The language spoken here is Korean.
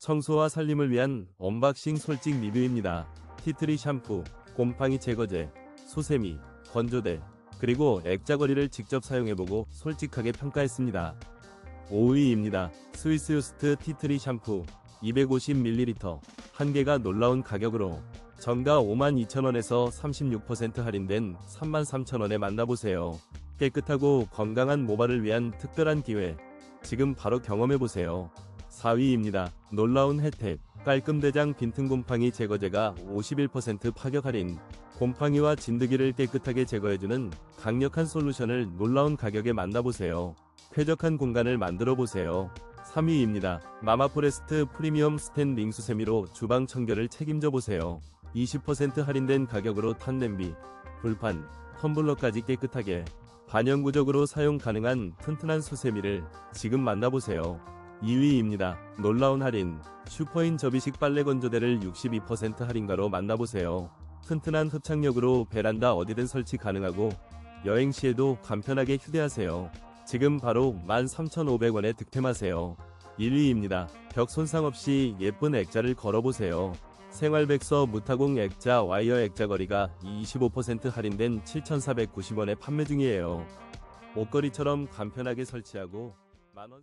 청소와 살림을 위한 언박싱 솔직 리뷰입니다. 티트리 샴푸, 곰팡이 제거제, 수세미, 건조대, 그리고 액자거리를 직접 사용해보고 솔직하게 평가했습니다. 5위입니다. 스위스 유스트 티트리 샴푸 250ml 한 개가 놀라운 가격으로 정가 52,000원에서 36% 할인된 33,000원에 만나보세요. 깨끗하고 건강한 모발을 위한 특별한 기회. 지금 바로 경험해보세요. 4위입니다. 놀라운 혜택. 깔끔대장 빈틈곰팡이 제거제가 51% 파격 할인. 곰팡이와 진드기를 깨끗하게 제거해주는 강력한 솔루션을 놀라운 가격에 만나보세요. 쾌적한 공간을 만들어 보세요. 3위입니다. 마마포레스트 프리미엄 스텐 링수세미로 주방 청결을 책임져 보세요. 20% 할인된 가격으로 탄 냄비, 불판, 텀블러까지 깨끗하게 반영구적으로 사용 가능한 튼튼한 수세미를 지금 만나보세요. 2위입니다. 놀라운 할인. 슈퍼인 접이식 빨래 건조대를 62% 할인가로 만나보세요. 튼튼한 흡착력으로 베란다 어디든 설치 가능하고 여행 시에도 간편하게 휴대하세요. 지금 바로 13,500원에 득템하세요. 1위입니다. 벽 손상 없이 예쁜 액자를 걸어보세요. 생활백서 무타공 액자 와이어 액자 거리가 25% 할인된 7,490원에 판매 중이에요. 옷걸이처럼 간편하게 설치하고 만원